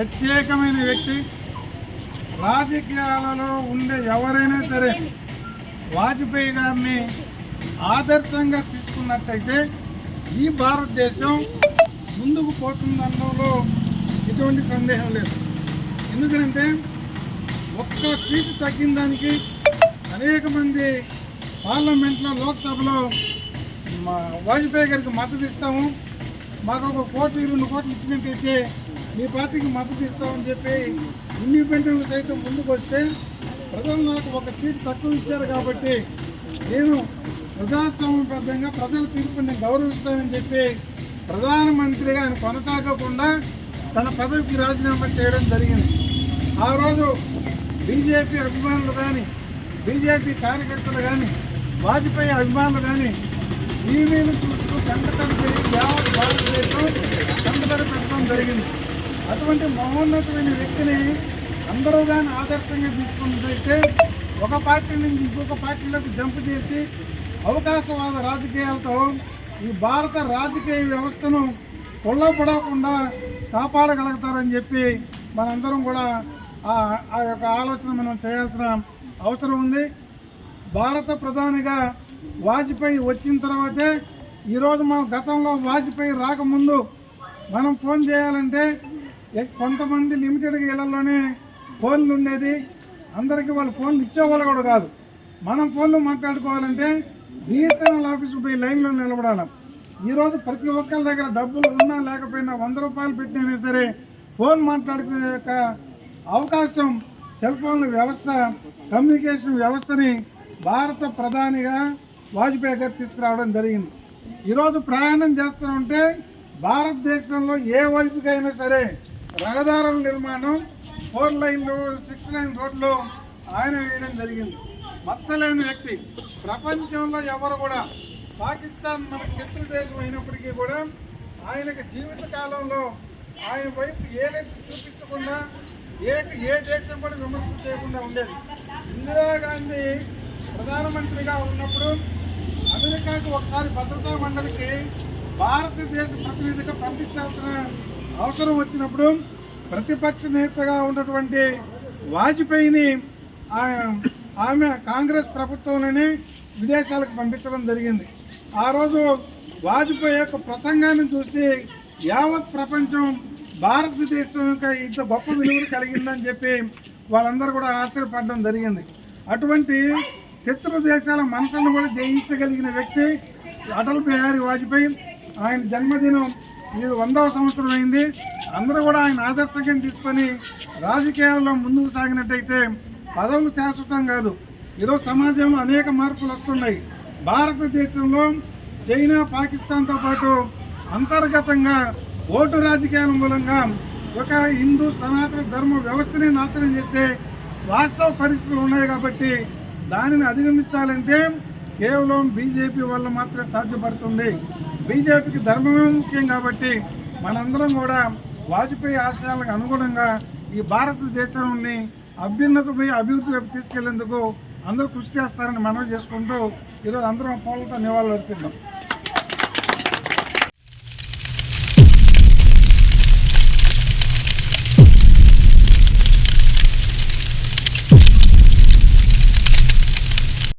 ప్రత్యేకమైన వ్యక్తి. రాజకీయాలలో ఉండే ఎవరైనా సరే వాజ్పేయి గారిని ఆదర్శంగా తీసుకున్నట్టయితే ఈ భారతదేశం ముందుకు పోతుందనడంలో ఎటువంటి సందేహం లేదు. ఎందుకంటే ఒక్క సీటు తగ్గిన దానికి అనేక మంది పార్లమెంట్లో లోక్సభలో వాజ్పేయి గారికి మద్దతు ఇస్తాము. మాకు ఒక కోటి రెండు కోట్లు ఇచ్చినట్టయితే మీ పార్టీకి మద్దతు ఇస్తామని చెప్పి ఇండిపెండెంట్ సైతం ముందుకు వస్తే ప్రజలు నాకు ఒక సీటు తక్కువ ఇచ్చారు కాబట్టి నేను ప్రజాస్వామ్యబద్ధంగా ప్రజల తీర్పుని గౌరవిస్తానని చెప్పి ప్రధానమంత్రిగా ఆయన కొనసాగకుండా తన పదవికి రాజీనామా చేయడం జరిగింది. ఆ రోజు బీజేపీ అభిమానులు కానీ బీజేపీ కార్యకర్తలు కానీ వాజ్పేయి అభిమానులు కానీ టీవీలు చూస్తూ కంటతడి పెరిగి యావత్ భారతదేశం కంటతడి పెట్టడం జరిగింది. అటువంటి మహోన్నతమైన వ్యక్తిని అందరూ కానీ ఆదర్శంగా తీసుకున్నట్లయితే ఒక పార్టీ నుంచి ఇంకొక పార్టీలోకి జంప్ చేసి అవకాశవాద రాజకీయాలతో ఈ భారత రాజకీయ వ్యవస్థను కొల్లపడకుండా కాపాడగలుగుతారని చెప్పి మనందరం కూడా ఆ యొక్క ఆలోచన మనం చేయాల్సిన అవసరం ఉంది. భారత ప్రధానిగా వాజ్పేయి వచ్చిన తర్వాతే ఈరోజు మనం గతంలో వాజ్పేయి రాకముందు మనం ఫోన్ చేయాలంటే కొంతమంది లిమిటెడ్ ఇళ్ళలోనే ఫోన్లు ఉండేది. అందరికీ వాళ్ళు ఫోన్లు ఇచ్చేవాళ్ళు కూడా కాదు. మనం ఫోన్లు మాట్లాడుకోవాలంటే బిఎస్ఎన్ఎల్ ఆఫీస్కి పోయి లైన్లో నిలబడాలి. ఈరోజు ప్రతి ఒక్కరి దగ్గర డబ్బులు ఉన్నా లేకపోయినా వంద రూపాయలు పెట్టినా సరే ఫోన్ మాట్లాడుకునే యొక్క అవకాశం సెల్ ఫోన్ల వ్యవస్థ కమ్యూనికేషన్ వ్యవస్థని భారత ప్రధానిగా వాజ్పేయి గారు తీసుకురావడం జరిగింది. ఈరోజు ప్రయాణం చేస్తూ ఉంటే భారతదేశంలో ఏ వైపుకైనా సరే రహదారుల నిర్మాణం ఫోర్ లైన్లు సిక్స్ లైన్ రోడ్లు ఆయన వేయడం జరిగింది. మచ్చలేని వ్యక్తి. ప్రపంచంలో ఎవరు కూడా పాకిస్తాన్ మన శత్రు దేశం అయినప్పటికీ కూడా ఆయనకి జీవిత కాలంలో ఆయన వైపు ఏదైతే చూపించకుండా ఏ ఏ దేశం కూడా విమర్శ చేయకుండా ఉండేది. ఇందిరాగాంధీ ప్రధానమంత్రిగా ఉన్నప్పుడు అమెరికాకు ఒకసారి భద్రతా మండలికి భారతదేశ ప్రతినిధిగా పంపించాల్సిన అవసరం వచ్చినప్పుడు ప్రతిపక్ష నేతగా ఉన్నటువంటి వాజ్పేయిని ఆమె కాంగ్రెస్ ప్రభుత్వంలోనే విదేశాలకు పంపించడం జరిగింది. ఆ రోజు వాజ్పేయి యొక్క ప్రసంగాన్ని చూసి యావత్ ప్రపంచం భారతదేశం యొక్క ఇంత గొప్ప విలువలు కలిగిందని చెప్పి వాళ్ళందరూ కూడా ఆశ్చర్యపడడం జరిగింది. అటువంటి శత్రు దేశాల మనసులను కూడా జయించగలిగిన వ్యక్తి అటల్ బిహారీ వాజ్పేయి. ఆయన జన్మదినం ఇది వందవ సంవత్సరం అయింది. అందరూ కూడా ఆయన ఆదర్శంగా తీసుకొని రాజకీయాల్లో ముందుకు సాగినట్టయితే పదవులు శాశ్వతం కాదు. ఈరోజు సమాజంలో అనేక మార్పులు వస్తున్నాయి. భారతదేశంలో చైనా పాకిస్తాన్తో పాటు అంతర్గతంగా ఓటు రాజకీయాల మూలంగా ఒక హిందూ సనాతన ధర్మ వ్యవస్థని నాశనం చేసే వాస్తవ పరిస్థితులు ఉన్నాయి కాబట్టి దానిని అధిగమించాలంటే కేవలం బీజేపీ వల్ల మాత్రమే సాధ్యపడుతుంది. బీజేపీకి ధర్మమే ముఖ్యం కాబట్టి మనందరం కూడా వాజ్పేయి ఆశయాలకు అనుగుణంగా ఈ భారతదేశాన్ని అభ్యున్నతమై అభివృద్ధి వైపు తీసుకెళ్ళేందుకు అందరూ కృషి చేస్తారని మనవి చేసుకుంటూ ఈరోజు అందరం పూలతో నివాళులు అర్పిద్దాం